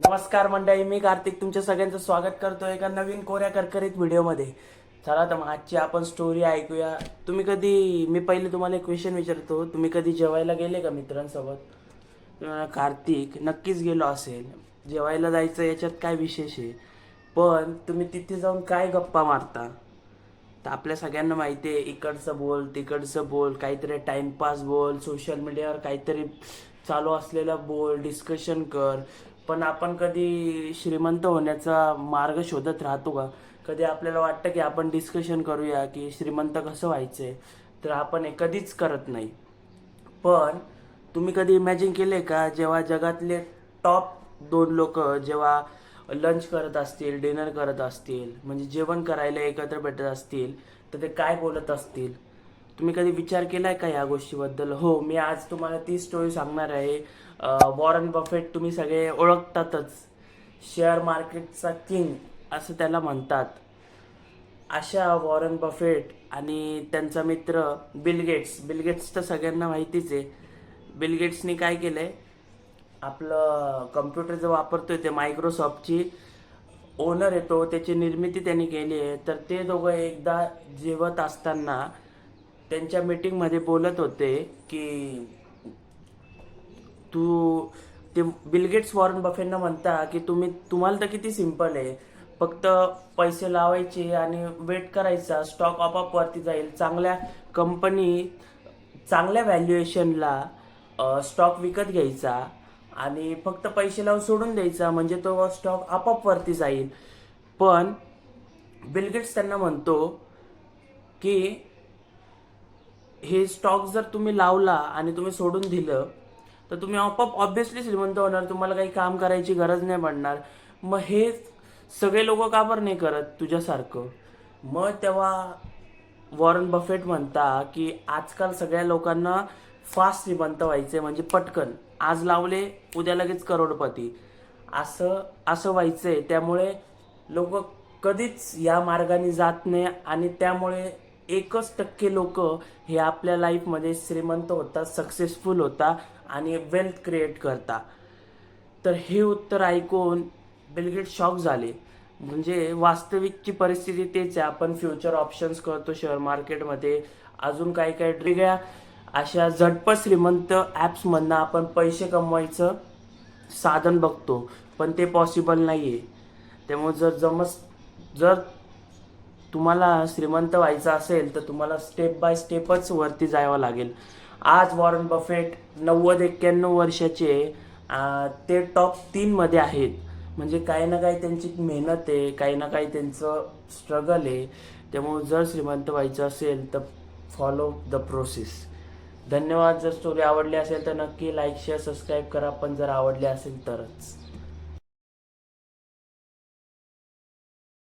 नमस्कार मंडळी मी कार्तिक तुमच्या सगळ्यांचं स्वागत करतो एका नवीन कोऱ्या करकरीत व्हिडिओमध्ये. चला तर मग आजची आपण स्टोरी ऐकूया. तुम्ही कधी मी पहिले तुम्हाला एक क्वेश्चन विचारतो. तुम्ही कधी जेवायला गेले का मित्रांसोबत? कार्तिक नक्कीच गेलो असेल. जेवायला जायचं याच्यात काय विशेष आहे? पण तुम्ही तिथे जाऊन काय गप्पा मारता? तर आपल्या सगळ्यांना माहिती आहे इकडचं बोल तिकडचं बोल काहीतरी टाइमपास बोल सोशल मीडियावर काहीतरी चालू असलेलं बोल डिस्कशन कर. पण आपण कधी श्रीमंत होण्याचा मार्ग शोधत राहतो का? कधी आपल्याला वाटतं की आपण डिस्कशन करूया की श्रीमंत कसं व्हायचंय? तर आपण हे कधीच करत नाही. पण तुम्ही कधी इमॅजिन केले का? जेव्हा जगातले टॉप दोन लोक जेव्हा लंच करत असतील डिनर करत असतील म्हणजे जेवण करायला एकत्र भेटत असतील तर ते काय बोलत असतील? तुम्ही कधी विचार केला आहे का या गोष्टीबद्दल? हो मी आज तुम्हाला ती स्टोरी सांगणार आहे. वॉरन बफेट तुम्ही सगळे ओळखतातच. शेअर मार्केटचा किंग असं त्याला म्हणतात. अशा वॉरन बफेट आणि त्यांचा मित्र बिलगेट्स बिलगेट्स तर सगळ्यांना माहितीच आहे. बिलगेट्सनी काय केलं आहे आपलं कम्प्युटर जो वापरतोय ते मायक्रोसॉफ्टची ओनर येतो त्याची निर्मिती त्यांनी केली आहे. तर ते दोघं एकदा जेवत असताना त्यांच्या मीटिंगमध्ये बोलत होते की तू ते बिलगेट्स वॉरन बफेंना म्हणता की तुम्ही तुम्हाला तर किती सिंपल आहे. फक्त पैसे लावायचे आणि वेट करायचा स्टॉक आपोआप वरती जाईल. चांगल्या कंपनी चांगल्या व्हॅल्युएशनला स्टॉक विकत घ्यायचा आणि फक्त पैसे लावून सोडून द्यायचा म्हणजे तो स्टॉक आपोआप वरती जाईल. पण बिलगेट्स त्यांना म्हणतो की हे स्टॉक जर तुम्ही लावला आणि तुम्ही सोडून दिलं तर तुम्ही आपोआप ऑब्व्हियसली श्रीमंत होणार तुम्हाला काही काम करायची गरज नाही पडणार. मग हे सगळे लोक का बरं नाही करत तुझ्यासारखं? मग तेव्हा वॉरन बफेट म्हणता की आजकाल सगळ्या लोकांना फास्ट श्रीमंत व्हायचे म्हणजे पटकन. आज लावले उद्या लगेच करोडपती. असं असं व्हायचंय. त्यामुळे लोक कधीच या मार्गाने जात नाही आणि त्यामुळे एकच टक्के लोक हे आपल्या लाईफमध्ये श्रीमंत होतात सक्सेसफुल होता आणि वेल्थ क्रिएट करता तर हे उत्तर ऐकून बिलगेट शॉक झाले. म्हणजे वास्तविकची परिस्थिती तेच आहे. आपण फ्युचर ऑप्शन्स करतो शेअर मार्केटमध्ये अजून काही काही वेगळ्या अशा झटपट श्रीमंत ॲप्समधनं आपण पैसे कमवायचं साधन बघतो. पण ते पॉसिबल नाही आहे त्यामुळे जर जमस जर तुम्हाला श्रीमंत व्हायचं असेल तर तुम्हाला स्टेप बाय स्टेपच वरती जावं लागेल. आज वॉरन बफेट नव्वद एक्क्याण्णव वर्षाचे ते टॉप तीनमध्ये आहेत. म्हणजे काही ना काही त्यांची मेहनत आहे काही ना काही त्यांचं स्ट्रगल आहे. त्यामुळे जर श्रीमंत व्हायचं असेल तर फॉलो द प्रोसेस धन्यवाद. जर स्टोरी आवडली असेल तर नक्की लाईक शेअर सबस्क्राईब करा. पण जर आवडली असेल तरच.